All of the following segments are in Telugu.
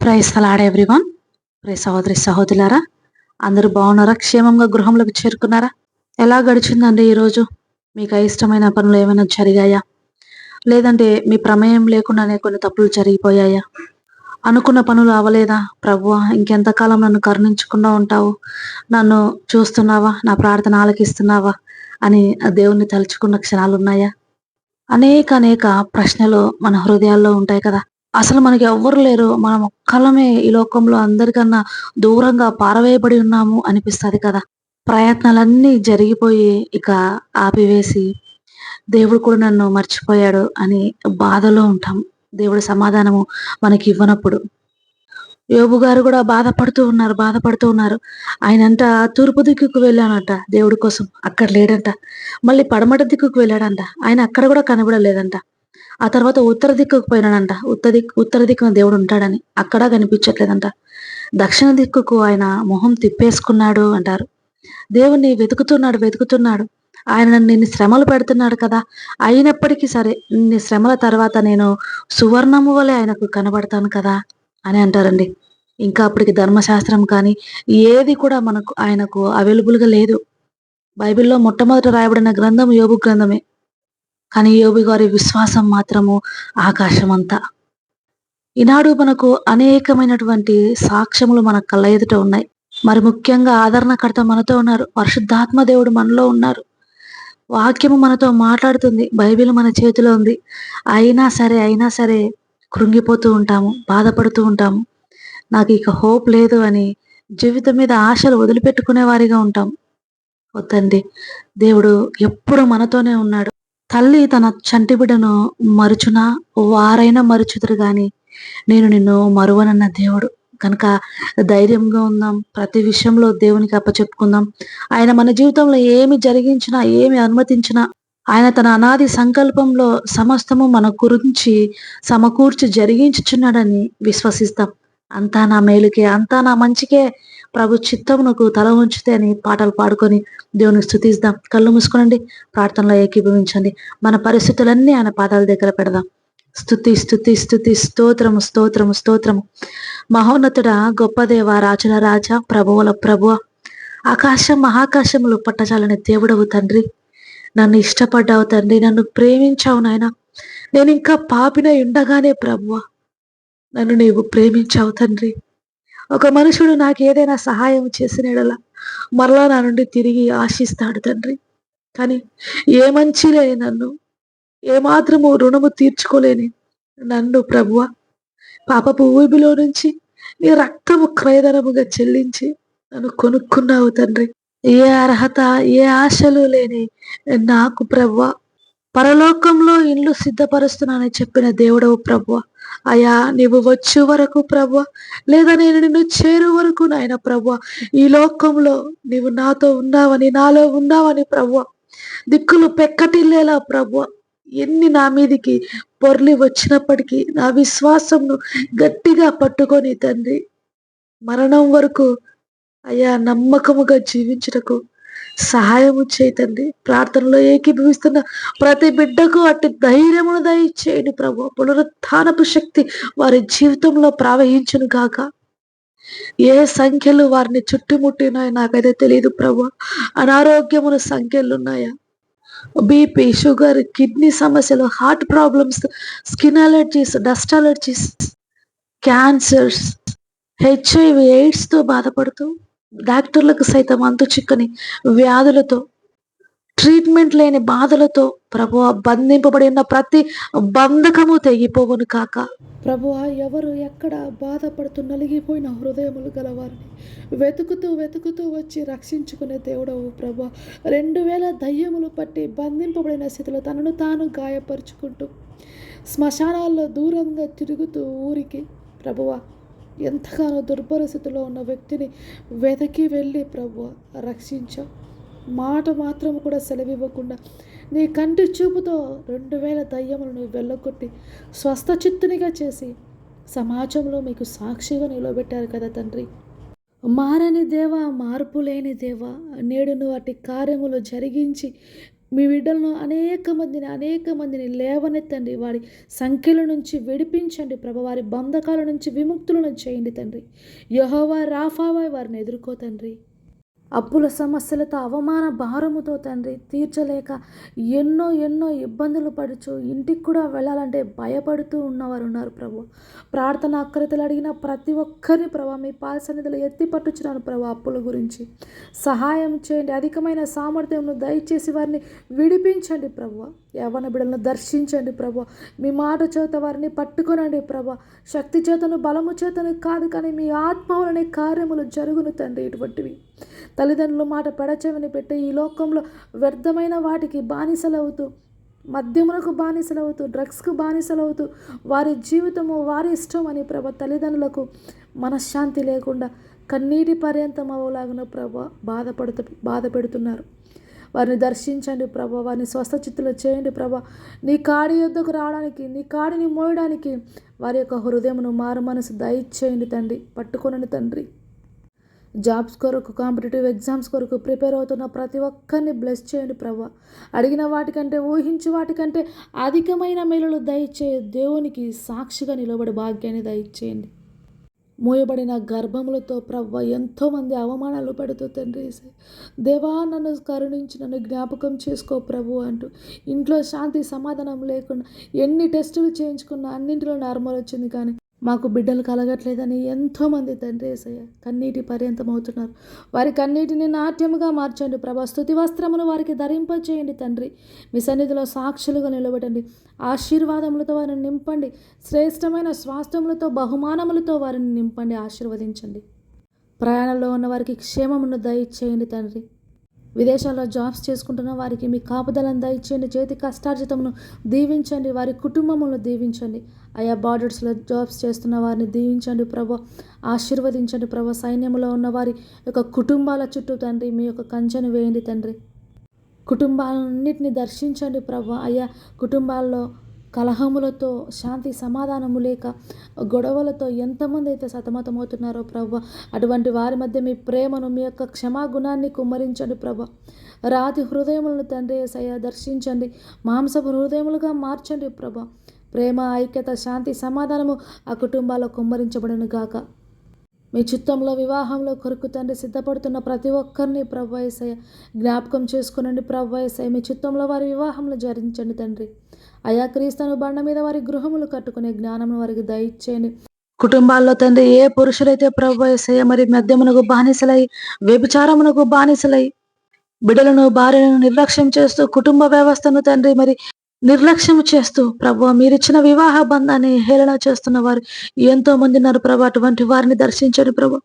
ప్రైస్ తలాడ ఎవ్రీవన్ ప్రే సహోదరి సహోదరులారా అందరూ బాగున్నారా? క్షేమంగా గృహంలోకి చేరుకున్నారా? ఎలా గడిచిందండి ఈరోజు? మీకు అయిష్టమైన పనులు ఏమైనా జరిగాయా? లేదంటే మీ ప్రమేయం లేకుండానే కొన్ని తప్పులు జరిగిపోయాయా? అనుకున్న పనులు అవ్వలేదా? ప్రభువా ఇంకెంతకాలం నన్ను కరుణించకుండా ఉంటావు? నన్ను చూస్తున్నావా? నా ప్రార్థన ఆలకిస్తున్నావా? అని ఆ దేవుణ్ణి తలుచుకున్న క్షణాలు ఉన్నాయా అనేక అనేక ప్రశ్నలు మన హృదయాల్లో ఉంటాయి కదా. అసలు మనకి ఎవ్వరు లేరు. మనం ఒక్కలమే ఈ లోకంలో అందరికన్నా దూరంగా పారవేయబడి ఉన్నాము అనిపిస్తుంది కదా. ప్రయత్నాలన్నీ జరిగిపోయి ఇక ఆపివేసి దేవుడు కూడా నన్ను మర్చిపోయాడు అని బాధలో ఉంటాం. దేవుడు సమాధానము మనకి ఇవ్వనప్పుడు. యోబు గారు కూడా బాధపడుతూ ఉన్నారు బాధపడుతూ ఉన్నారు. ఆయనంట తూర్పు దిక్కుకు వెళ్ళానంట దేవుడి కోసం. అక్కడ లేడంట. మళ్ళీ పడమట దిక్కుకు వెళ్ళాడంట. ఆయన అక్కడ కూడా కనబడలేదంట. ఆ తర్వాత ఉత్తర దిక్కుకు పోయినాడంట. ఉత్తర దిక్కు ఉత్తర దిక్కున దేవుడు ఉంటాడని. అక్కడ కనిపించట్లేదంట. దక్షిణ దిక్కుకు ఆయన మొహం తిప్పేసుకున్నాడు అంటారు. దేవుణ్ణి వెతుకుతున్నాడు వెతుకుతున్నాడు. ఆయన నిన్ను శ్రమలు పెడుతున్నాడు కదా. అయినప్పటికీ సరే ఇన్ని శ్రమల తర్వాత నేను సువర్ణము వలె ఆయనకు కనబడతాను కదా అని అంటారండి. ఇంకా అప్పటికి ధర్మశాస్త్రం కానీ ఏది కూడా మనకు ఆయనకు అవైలబుల్గా లేదు. బైబిల్లో మొట్టమొదట రాయబడిన గ్రంథం యోగు గ్రంథమే. కానీ యోబు గారి విశ్వాసం మాత్రము ఆకాశం అంతా ఈనాడు మనకు అనేకమైనటువంటి సాక్ష్యములు మన కళ్ళ ఎదుట ఉన్నాయి. మరి ముఖ్యంగా ఆదరణకర్త మనతో ఉన్నారు. పరిశుద్ధాత్మ దేవుడు మనలో ఉన్నారు. వాక్యము మనతో మాట్లాడుతుంది. బైబిల్ మన చేతిలో ఉంది. అయినా సరే అయినా సరే కృంగిపోతూ ఉంటాము బాధపడుతూ ఉంటాము. నాకు ఇక హోప్ లేదు అని జీవితం మీద ఆశలు వదిలిపెట్టుకునే వారిగా ఉంటాం వద్దండి. దేవుడు ఎప్పుడు మనతోనే ఉన్నాడు. తల్లి తన చంటి బిడ్డను మరుచునా? వారైనా మరుచుదురు గాని నేను నిన్ను మరువనన్న దేవుడు. కనుక ధైర్యంగా ఉందాం. ప్రతి విషయంలో దేవునికి అప్పచెప్పుకుందాం. ఆయన మన జీవితంలో ఏమి జరిగించినా ఏమి అనుమతించినా ఆయన తన అనాది సంకల్పంలో సమస్తము మన గురించి సమకూర్చి జరిగించుచున్నాడని విశ్వసిస్తాం. అంతా నా మేలుకే అంతా నా మంచికే ప్రభు చిత్తమునకు తల ఉంచితే అని పాటలు పాడుకొని దేవుని స్థుతిస్తాం కళ్ళు మూసుకోనండి ప్రార్థనలో ఏకీభవించండి. మన పరిస్థితులన్నీ ఆయన పాదాల దగ్గర పెడదాం. స్థుతి స్థుతి స్థుతి స్తోత్రము స్తోత్రము స్తోత్రము. మహోన్నతుడ గొప్ప దేవ రాజుల రాజా ప్రభువుల ప్రభువ. ఆకాశం మహాకాశములు పట్టజాలని దేవుడవు తండ్రి. నన్ను ఇష్టపడ్డావు తండ్రి నన్ను ప్రేమించావు నాయన. నేను ఇంకా పాపిన ఉండగానే ప్రభువ నన్ను నీవు ప్రేమించావు తండ్రి. ఒక మనుషుడు నాకు ఏదైనా సహాయం చేసినడలా మరలా నా నుండి తిరిగి ఆశిస్తాడు తండ్రి. కానీ ఏ మంచిలే నన్ను ఏమాత్రము రుణము తీర్చుకోలేని నన్ను ప్రభువ. పాపపు ఊబిలో నుంచి నీ రక్తము క్రయధనముగా చెల్లించి నన్ను కొనుక్కున్నావు తండ్రి. ఏ అర్హత ఏ ఆశలు లేని నాకు ప్రభువ. పరలోకంలో ఇల్లు సిద్ధపరుస్తున్నానని చెప్పిన దేవుడవు ప్రభువ. అయా నీవు వచ్చే వరకు ప్రభు లేదా నేను నిన్ను చేరు వరకు నాయన ప్రభు ఈ లోకంలో నీవు నాతో ఉన్నావని నాలో ఉన్నావని ప్రభు దిక్కులు పెక్కటిల్లేలా ప్రభు ఎన్ని నా మీదికి పొర్లి వచ్చినప్పటికీ నా విశ్వాసంను గట్టిగా పట్టుకొని తండ్రి మరణం వరకు అయ్యా నమ్మకముగా జీవించుటకు సహాయము చేతండి. ప్రార్థనలో ఏకీభవిస్తున్న ప్రతి బిడ్డకు అట్టి ధైర్యమును దయచేయండి ప్రభు. పునరుత్నపు శక్తి వారి జీవితంలో ప్రవహించును కాక ఏ సంఖ్యలు వారిని చుట్టుముట్టినాయో నాకైతే తెలియదు ప్రభు. అనారోగ్యముల సంఖ్యలు ఉన్నాయా? బీపీ షుగర్ కిడ్నీ సమస్యలు heart problems skin allergies dust allergies cancers HIV ఎయిడ్స్తో బాధపడుతూ డాక్టర్లకు సైతం అంతు చిక్కని వ్యాధులతో ట్రీట్మెంట్ లేని బాధలతో ప్రభు బంధింపబడి ఉన్న ప్రతి బంధకము తెగిపోవును కాక. ప్రభు ఎవరు ఎక్కడ బాధపడుతూ నలిగిపోయిన హృదయములు గలవారిని వెతుకుతూ వెతుకుతూ వచ్చి రక్షించుకునే దేవుడవు ప్రభు రెండు వేల దయ్యములు పట్టి బంధింపబడిన స్థితిలో తనను తాను గాయపరుచుకుంటూ శ్మశానాల్లో దూరంగా తిరుగుతూ ఊరికి ప్రభువా ఎంతగానో దుర్పరిస్థితిలో ఉన్న వ్యక్తిని వెతకి వెళ్ళి ప్రభు రక్షించావు మాట మాత్రం కూడా సెలవివ్వకుండా నీ కంటి చూపుతో రెండు వేల దయ్యములను వెళ్ళగొట్టి స్వస్థ చిత్తునిగా చేసి సమాజంలో మీకు సాక్షిగా నిలబెట్టారు కదా తండ్రి. మారని దేవా మార్పు లేని దేవా నేడు నువ్వు అటు కార్యములు జరిగించి మీ బిడ్డలను అనేక మందిని అనేక మందిని లేవనెత్తండి. వారి సంఖ్యల నుంచి విడిపించండి ప్రభు. వారి బంధకాల నుంచి విముక్తులను చేయండి తండ్రి. యహోవా రాఫావా వారిని ఎదుర్కో తండ్రి. అప్పుల సమస్యలతో అవమాన భారముతో తండ్రి తీర్చలేక ఎన్నో ఎన్నో ఇబ్బందులు పడుచు ఇంటికి కూడా వెళ్ళాలంటే భయపడుతూ ఉన్నవారు ఉన్నారు ప్రభు. ప్రార్థన అక్కరతలు అడిగిన ప్రతి ఒక్కరిని ప్రభా మీ పాల సన్నిధిలో ఎత్తి పట్టుచున్నాను ప్రభు అప్పుల గురించి. సహాయం చేయండి అధికమైన సామర్థ్యంను దయచేసి వారిని విడిపించండి ప్రభు. యవన బిడలను దర్శించండి ప్రభు. మీ మాట చేత వారిని పట్టుకొనండి ప్రభు. శక్తి చేతను బలము చేతను కాదు కానీ మీ ఆత్మ వలనే కార్యములు జరుగును తండ్రి ఇటువంటివి. తల్లిదండ్రుల మాట పెడచెవిని పెట్టి ఈ లోకంలో వ్యర్థమైన వాటికి బానిసలవుతూ మద్యములకు బానిసలవుతూ డ్రగ్స్కు బానిసలవుతూ వారి జీవితము వారి ఇష్టం అని ప్రభ తల్లిదండ్రులకు మనశ్శాంతి లేకుండా కన్నీటి పర్యంతం అవ్వలాగిన ప్రభ బాధపడుతూ బాధ పెడుతున్నారు వారిని దర్శించండి ప్రభ వారిని స్వస్థచిత్తులు చేయండి ప్రభ. నీ కాడి యుద్ధకు రావడానికి నీ కాడిని మోయడానికి వారి యొక్క హృదయమును మారు మనసు దయచేయండి తండ్రి పట్టుకొనని తండ్రి. జాబ్స్ కొరకు కాంపిటేటివ్ ఎగ్జామ్స్ కొరకు ప్రిపేర్ అవుతున్న ప్రతి ఒక్కరిని బ్లెస్ చేయండి ప్రభు. అడిగిన వాటికంటే ఊహించు వాటికంటే అధికమైన మేలులు దయచే దేవునికి సాక్షిగా నిలబడి భాగ్యాన్ని దయచేయండి. మూయబడిన గర్భములతో ప్రవ్వ ఎంతోమంది అవమానాలు పెడుతూ తండ్రి దేవా నన్ను కరుణించి నన్ను జ్ఞాపకం చేసుకో ప్రభు అంటూ ఇంట్లో శాంతి సమాధానం లేకుండా ఎన్ని టెస్టులు చేయించుకున్నా అన్నింటిలో నార్మల్ వచ్చింది కానీ మాకు బిడ్డలు కలగట్లేదని ఎంతోమంది తండ్రి యేసయ్య కన్నీటి పర్యంతం అవుతున్నారు వారి కన్నీటిని నాట్యముగా మార్చండి. ప్రభా స్థుతి వస్త్రమును వారికి ధరింపచేయండి తండ్రి. మీ సన్నిధిలో సాక్షులుగా నిలబడండి. ఆశీర్వాదములతో వారిని నింపండి. శ్రేష్టమైన స్వాస్థ్యములతో బహుమానములతో వారిని నింపండి. ఆశీర్వదించండి. ప్రయాణంలో ఉన్న వారికి క్షేమమును దయచేయండి తండ్రి. విదేశాల్లో జాబ్స్ చేసుకుంటున్న వారికి మీ కాపుదలను దయచేయండి చేతి కష్టార్జితమును దీవించండి. వారి కుటుంబములను దీవించండి. ఆయా బార్డర్స్లో జాబ్స్ చేస్తున్న వారిని దీవించండి ప్రభు. ఆశీర్వదించండి ప్రభు. సైన్యంలో ఉన్న వారి యొక్క కుటుంబాల చుట్టూ తండ్రి మీ యొక్క కంచెను వేయండి తండ్రి. కుటుంబాలన్నింటినీ దర్శించండి ప్రభు. అయ్యా కుటుంబాల్లో కలహములతో శాంతి సమాధానము లేక గొడవలతో ఎంతమంది అయితే సతమతమవుతున్నారో ప్రభు అటువంటి వారి మధ్య మీ ప్రేమను మీ యొక్క క్షమాగుణాన్ని కుమ్మరించండి ప్రభు రాతి హృదయములను తండ్రి సయ దర్శించండి మాంసపు హృదయములుగా మార్చండి ప్రభు ప్రేమ ఐక్యత శాంతి సమాధానము ఆ కుటుంబాల్లో కుమ్మరించబడను గాక. మీ చిత్తంలో వివాహంలో కొరకు తండ్రి సిద్ధపడుతున్న ప్రతి ఒక్కరిని ప్రభు జ్ఞాపకం చేసుకునండి ప్రభు మీ చిత్తంలో వారి వివాహంలో జరించండి తండ్రి. అయా క్రీస్తును బండ మీద వారి గృహములు కట్టుకునే జ్ఞానం వారికి దయచేయండి. కుటుంబాల్లో తండ్రి ఏ పురుషులైతే ప్రభు ఏసయ్య మరి మద్యమునకు బానిసలై వ్యభిచారమునకు బానిసలై బిడ్డలను భార్యను నిర్లక్ష్యం చేస్తూ కుటుంబ వ్యవస్థను తండ్రి మరి నిర్లక్ష్యం చేస్తూ ప్రభు మీరిచ్చిన వివాహ బంధాన్ని హేళన చేస్తున్న వారు ఎంతో మంది ఉన్నారు ప్రభు అటువంటి వారిని దర్శించండి ప్రభు.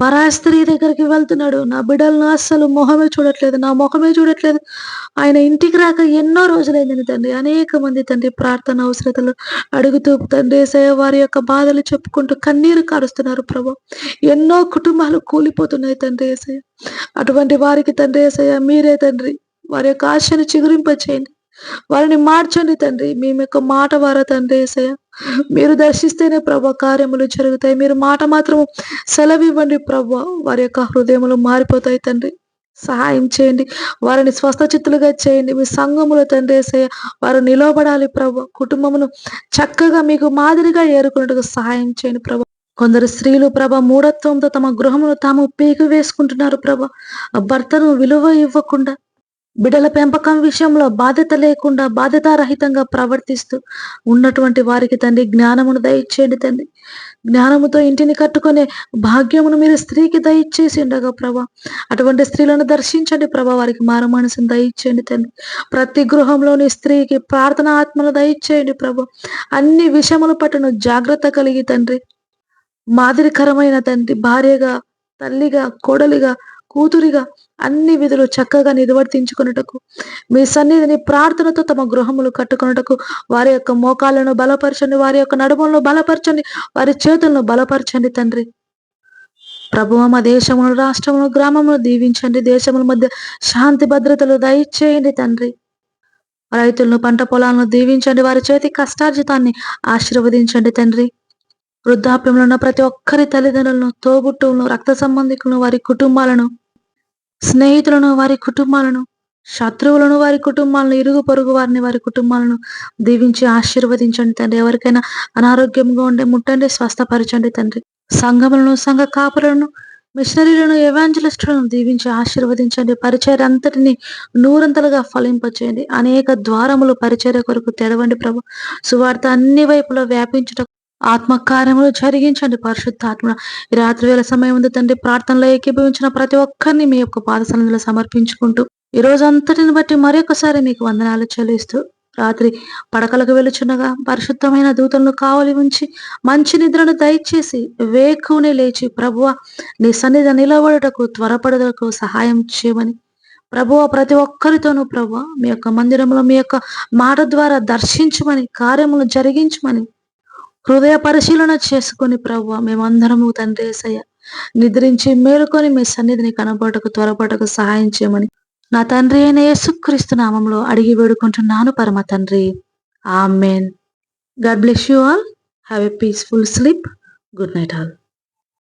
పరాస్త్రీ దగ్గరికి వెళ్తున్నాడు. నా బిడ్డలను అస్సలు మొహమే చూడట్లేదు. నా ముఖమే చూడట్లేదు. ఆయన ఇంటికి రాక ఎన్నో రోజులైందని తండ్రి. అనేక మంది తండ్రి ప్రార్థన అవసరతలు అడుగుతూ తండ్రి వారి యొక్క బాధలు చెప్పుకుంటూ కన్నీరు కారుస్తున్నారు ప్రభు. ఎన్నో కుటుంబాలు కూలిపోతున్నాయి తండ్రి ఏసయ్య అటువంటి వారికి తండ్రి ఏసయ్య మీరే తండ్రి. వారి యొక్క ఆశను చిగురింపచేయండి. వారిని మార్చండి తండ్రి. మేము యొక్క మాట వారా తండ్రి ఏసయ్య మీరు దర్శిస్తేనే ప్రభ కార్యములు జరుగుతాయి. మీరు మాట మాత్రము సెలవివ్వండి ప్రభ. వారి యొక్క హృదయములు మారిపోతాయి తండ్రి. సహాయం చేయండి. వారిని స్వస్థచిత్తులుగా చేయండి. మీ సంఘములో తండ్రి ఏసయ్య వారు నిలవబడాలి ప్రభు. కుటుంబమును చక్కగా మీకు మాదిరిగా ఏరుకున్నట్టుగా సహాయం చేయండి ప్రభు. కొందరు స్త్రీలు ప్రభ మూఢత్వంతో తమ గృహమును తాము పీకి వేసుకుంటున్నారు ప్రభ. భర్తను విలువ ఇవ్వకుండా బిడ్డల పెంపకం విషయంలో బాధ్యత లేకుండా బాధ్యతారహితంగా ప్రవర్తిస్తూ ఉన్నటువంటి వారికి తండ్రి జ్ఞానమును దయచేయండి తండ్రి. జ్ఞానముతో ఇంటిని కట్టుకునే భాగ్యమును మీరు స్త్రీకి దయచేసి ఉండగా ప్రభా. అటువంటి స్త్రీలను దర్శించండి ప్రభా. వారికి మారు మనసును దయచేయండి తండ్రి. ప్రతి గృహంలోని స్త్రీకి ప్రార్థన ఆత్మను దయచేయండి ప్రభా. అన్ని విషయముల పట్టును జాగ్రత్త కలిగి తండ్రి. మాదిరికరమైన తండ్రి భార్యగా తల్లిగా కోడలిగా కూతురిగా అన్ని విధులు చక్కగా నిర్వర్తించుకున్నటకు మీ సన్నిధిని ప్రార్థనతో తమ గృహములు కట్టుకున్నటకు వారి యొక్క మోకాలను బలపరచండి వారి యొక్క నడుములను బలపరచండి వారి చేతులను బలపరచండి తండ్రి. ప్రభువ మా దేశమును రాష్ట్రమును గ్రామమును దీవించండి దేశముల మధ్య శాంతి భద్రతలు దయచేయండి తండ్రి. రైతులను పంట పొలాలను దీవించండి వారి చేతి కష్టార్జితాన్ని ఆశీర్వదించండి తండ్రి. వృద్ధాప్యంలో ఉన్న ప్రతి ఒక్కరి తల్లిదండ్రులను తోబుట్టువులను రక్త సంబంధికులను వారి కుటుంబాలను స్నేహితులను వారి కుటుంబాలను శత్రువులను వారి కుటుంబాలను ఇరుగు పొరుగు వారిని వారి కుటుంబాలను దీవించి ఆశీర్వదించండి తండ్రి. ఎవరికైనా అనారోగ్యంగా ఉండే ముట్టండి స్వస్థపరచండి తండ్రి. సంఘములను సంఘ కాపులను మిషనరీలను ఎవాంజలిస్టులను దీవించి ఆశీర్వదించండి. పరిచయ అంతటిని నూరంతలుగా ఫలింపచేయండి. అనేక ద్వారములు పరిచర్య కొరకు తెరవండి ప్రభు. సువార్త అన్ని వైపులా వ్యాపించుట ఆత్మకార్యములు జరిగించండి. పరిశుద్ధాత్మ రాత్రి వేళ సమయం ఉంది. తండ్రి ప్రార్థనలో ఏకీభవించిన ప్రతి ఒక్కరిని మీ యొక్క పాదసనంలో సమర్పించుకుంటూ ఈ రోజు అంతటిని బట్టి మరొకసారి మీకు వందనాలు చెల్లిస్తూ రాత్రి పడకలకు వెలుచున్నగా పరిశుద్ధమైన దూతలను కావలి ఉంచి మంచి నిద్రను దయచేసి వేకునే లేచి ప్రభువ నీ సన్నిధి నిలబడుటకు త్వరపడుటకు సహాయం చేయమని ప్రభువ ప్రతి ఒక్కరితోనూ ప్రభువ మీ యొక్క మందిరంలో మీ యొక్క మాట ద్వారా దర్శించమని కార్యములు జరిగించమని హృదయ పరిశీలన చేసుకొని ప్రభువ మేమందరము తండ్రి ఏసయ్య నిద్రించి మేలుకొని మీ సన్నిధిని కనబడటకు త్వరపడకు సహాయం చేయమని నా తండ్రి అయిన యేసుక్రీస్తు నామంలో అడిగి వేడుకుంటున్నాను పరమ తండ్రి. Amen. God bless you all. Have a peaceful sleep. Good night all.